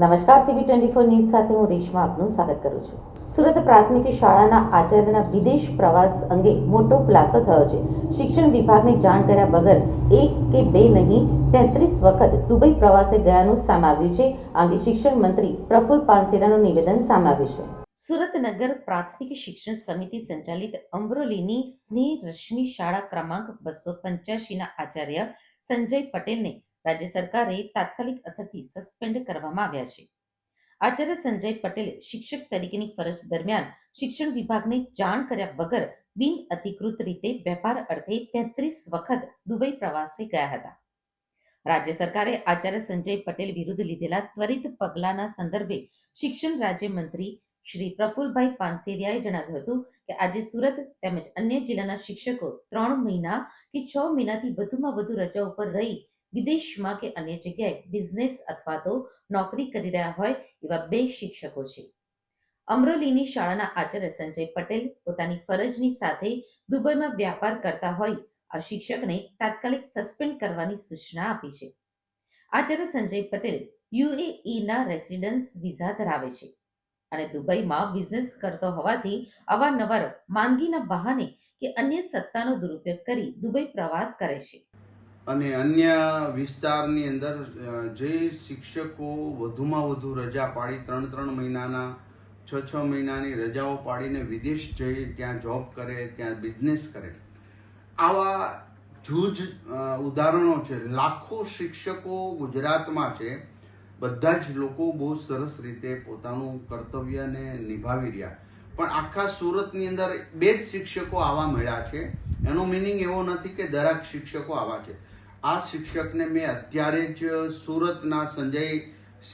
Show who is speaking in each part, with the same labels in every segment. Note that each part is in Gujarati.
Speaker 1: નમસ્કાર સીબી ટ્વેન્ટી ફોર ન્યૂઝ સાથે હું રેશમા આપનું સ્વાગત કરું છું. સુરત પ્રાથમિક શાળાના આચાર્યના વિદેશ પ્રવાસ અંગે મોટો ખુલાસો થયો છે. શિક્ષણ વિભાગને જાણ કર્યા વગર એક કે બે નહીં, તેત્રીસ વખત દુબઈ પ્રવાસે ગયાનું સામે આવ્યું છે અંગે શિક્ષણ મંત્રી પ્રફુલ પાનસેરાનું નિવેદન સામે આવ્યું છે. સુરત નગર પ્રાથમિક શિક્ષણ સમિતિ સંચાલિત અમરોલીની સ્નેહ રશ્મિ શાળા ક્રમાંક બસો પંચ્યાસીના આચાર્ય સંજય પટેલને રાજ્ય સરકારે તાત્કાલિક અસરથી સસ્પેન્ડ કરવામાં આવ્યા છે. આચાર્ય સંજય પટેલ શિક્ષક તરીકેની ફરજ દરમિયાન શિક્ષણ વિભાગને જાણ કર્યા વગર બિન અધિકૃત રીતે વેપાર અર્થે તેત્રીસ વખત દુબઈ પ્રવાસે ગયા હતા. રાજ્ય સરકારે આચાર્ય સંજય પટેલ વિરુદ્ધ લીધેલા ત્વરિત પગલાના સંદર્ભે શિક્ષણ રાજ્યમંત્રી શ્રી પ્રફુલભાઈ પાનસેરિયાએ જણાવ્યું હતું કે આજે સુરત તેમજ અન્ય જિલ્લાના શિક્ષકો ત્રણ મહિના કે છ મહિનાથી વધુમાં વધુ રજાઓ પર રહી વિદેશમાં કે અન્ય જગ્યાએ બિઝનેસ અથવા તો નોકરી કરી રહ્યા હોય એવા બે શિક્ષકો છે. અમરોલીની શાળાના આચાર્ય સંજય પટેલ પોતાની ફરજની સાથે દુબઈમાં વ્યાપાર કરતા હોય આ શિક્ષકને તાત્કાલિક સસ્પેન્ડ કરવાની સૂચના આપી છે. આચાર્ય સંજય પટેલ યુએઈના રેસિડન્સ વિઝા ધરાવે છે અને દુબઈમાં બિઝનેસ કરતો હોવાથી અવારનવાર માંદગીના બહાને કે અન્ય સત્તાનો દુરુપયોગ કરી દુબઈ પ્રવાસ કરે છે.
Speaker 2: અને અન્ય વિસ્તારની અંદર જે શિક્ષકો વધુમાં વધુ રજા પાડી, ત્રણ ત્રણ મહિનાના, છ છ મહિનાની રજાઓ પાડીને વિદેશ જઈ ત્યાં જોબ કરે, ત્યાં બિઝનેસ કરે. આવા જૂજ ઉદાહરણો છે. લાખો શિક્ષકો ગુજરાતમાં છે. બધા જ લોકો બહુ સરસ રીતે પોતાનું કર્તવ્યને નિભાવી રહ્યા. પણ આખા સુરતની અંદર બે જ શિક્ષકો આવા મળ્યા છે. એનો મિનિંગ એવો નથી કે દરેક શિક્ષકો આવા છે. આ શિક્ષકને મેં અત્યારે જ સુરતના સંજય,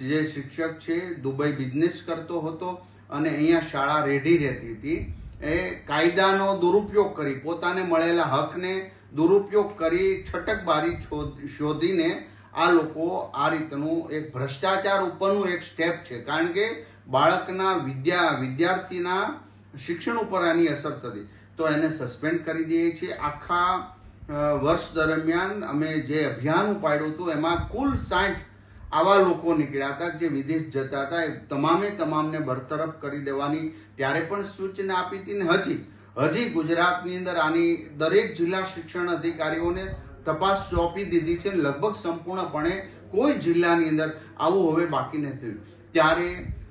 Speaker 2: જે શિક્ષક છે, દુબઈ બિઝનેસ કરતો હતો અને અહીંયા શાળા રેડી રહેતી હતી. એ કાયદાનો દુરુપયોગ કરી, પોતાને મળેલા હકને દુરુપયોગ કરી છટકબારી શોધીને આ લોકો આ રીતનું એક ભ્રષ્ટાચાર ઉપરનું એક સ્ટેપ છે. કારણ કે બાળકના વિદ્યા, વિદ્યાર્થીના શિક્ષણ ઉપર આની અસર થતી. તો એને સસ્પેન્ડ કરી દઈએ છીએ. આખા વર્ષ દરમિયાન અમે જે અભિયાન ઉપાડ્યું હતું, એમાં કુલ સાઠ આવા લોકો નીકળ્યા હતા જે વિદેશ જતા હતા. એ તમામે તમામને બરતરફ કરી દેવાની ત્યારે પણ સૂચના આપી હતી ને હજી. હજી ગુજરાતની અંદર આની દરેક જિલ્લા શિક્ષણ અધિકારીઓને તપાસ સોંપી દીધી છે. લગભગ સંપૂર્ણપણે કોઈ જિલ્લાની અંદર આવું હવે બાકી નથી ત્યારે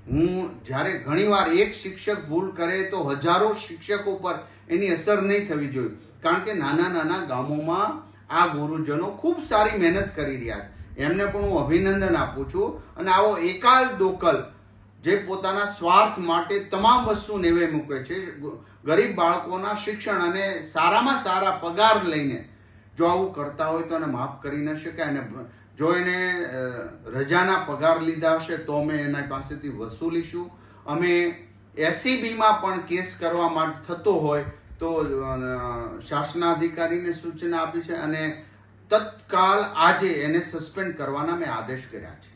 Speaker 2: હું, જ્યારે ઘણીવાર એક શિક્ષક ભૂલ કરે તો હજારો શિક્ષકો પર એની અસર નહીં થવી જોઈએ. કારણ કે નાના નાના ગામોમાં આ ગુરુજનો ખૂબ સારી મહેનત કરી રહ્યા છે. એમને પણ હું અભિનંદન આપું છું. અને આવો એકાલ દોકલ જે પોતાના સ્વાર્થ માટે તમામ વસ્તુ નેવે મૂકે છે ગરીબ બાળકોના શિક્ષણ અને સારામાં સારા પગાર લઈને જો આવું કરતા હોય તો એને માફ કરી ન શકાય અને જો એને રજાના પગાર લીધા હશે તો અમે એના પાસેથી વસૂલીશું. અમે એસીબીમાં પણ કેસ કરવા માટે થતો હોય તો શાસનાધિકારીને સૂચના આપી છે અને તત્કાલ આજે એને સસ્પેન્ડ કરવાના મેં આદેશ કર્યા છે.